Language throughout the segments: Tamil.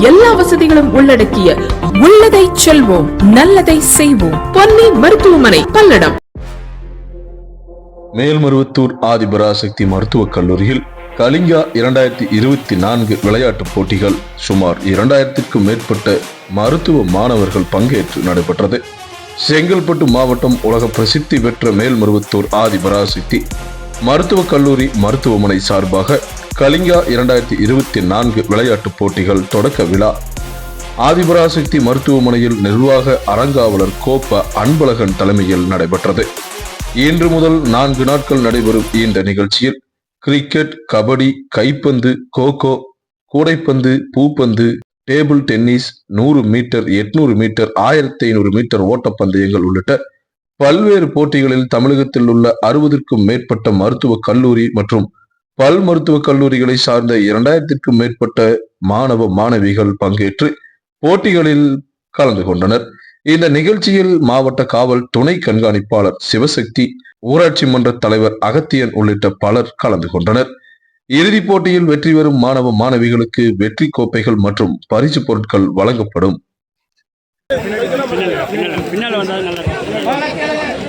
எல்லா வசதிகளும் உள்ளடக்கிய உள்ளதை செல்வோம் நல்லதை செய்வோம். பொன்னி மருத்துவமனை பல்லடம். மேல்மருவத்தூர் ஆதிபராசக்தி மருத்துவக் கல்லூரியில் கலிங்கா இரண்டாயிரத்தி இருபத்தி நான்கு விளையாட்டுப் போட்டிகள் சுமார் இரண்டாயிரத்திற்கும் மேற்பட்ட மருத்துவ மாணவர்கள் பங்கேற்று நடைபெற்றது. செங்கல்பட்டு மாவட்டம் உலக பிரசித்தி பெற்ற மேல்மருவத்தூர் ஆதிபராசக்தி மருத்துவக் கல்லூரி மருத்துவமனை சார்பாக கலிங்கா இரண்டாயிரத்தி இருபத்தி நான்கு விளையாட்டுப் போட்டிகள் தொடக்க விழா. ஆதிபராசக்தி மருத்துவமனையில் நிர்வாக அறங்காவலர் கோப்ப அன்பழகன் தலைமையில் நடைபெற்றது. இன்று முதல் நான்கு நாட்கள் நடைபெறும் இந்த நிகழ்ச்சியில் கிரிக்கெட் கபடி கைப்பந்து கோகோ கூடைப்பந்து பூப்பந்து டேபிள் டென்னிஸ் நூறு மீட்டர் எட்நூறு மீட்டர் ஆயிரத்தி ஐநூறு மீட்டர் ஓட்டப்பந்தயங்கள் உள்ளிட்ட பல்வேறு போட்டிகளில் தமிழகத்தில் உள்ள அறுபதுக்கும் மேற்பட்ட மருத்துவக் கல்லூரி மற்றும் பல் மருத்துவக் கல்லூரிகளை சார்ந்த இரண்டாயிரத்திற்கும் மேற்பட்ட மாணவ மாணவிகள் பங்கேற்று போட்டிகளில் கலந்து கொண்டனர். இந்த நிகழ்ச்சியில் மாவட்ட காவல் துணை கண்காணிப்பாளர் சிவசக்தி ஊராட்சி மன்ற தலைவர் அகத்தியன் உள்ளிட்ட பலர் கலந்து கொண்டனர். இறுதிப் போட்டியில் வெற்றி பெறும் மாணவ மாணவிகளுக்கு வெற்றி கோப்பைகள் மற்றும் பரிசு பொருட்கள் வழங்கப்படும். பின்னால் வந்தால் நல்லா இருக்கும்.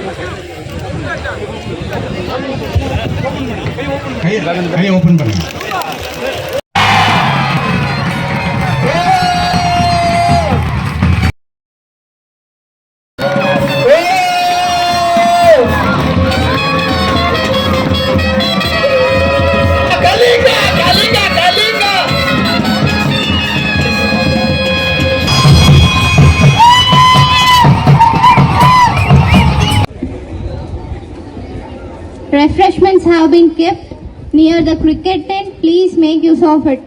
கையை ஓப்பன் பண்ணுங்க Refreshments have been kept near the cricket tent. Please make use of it.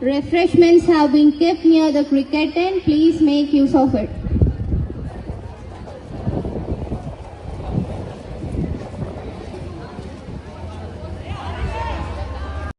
Refreshments have been kept near the cricket tent. Please make use of it.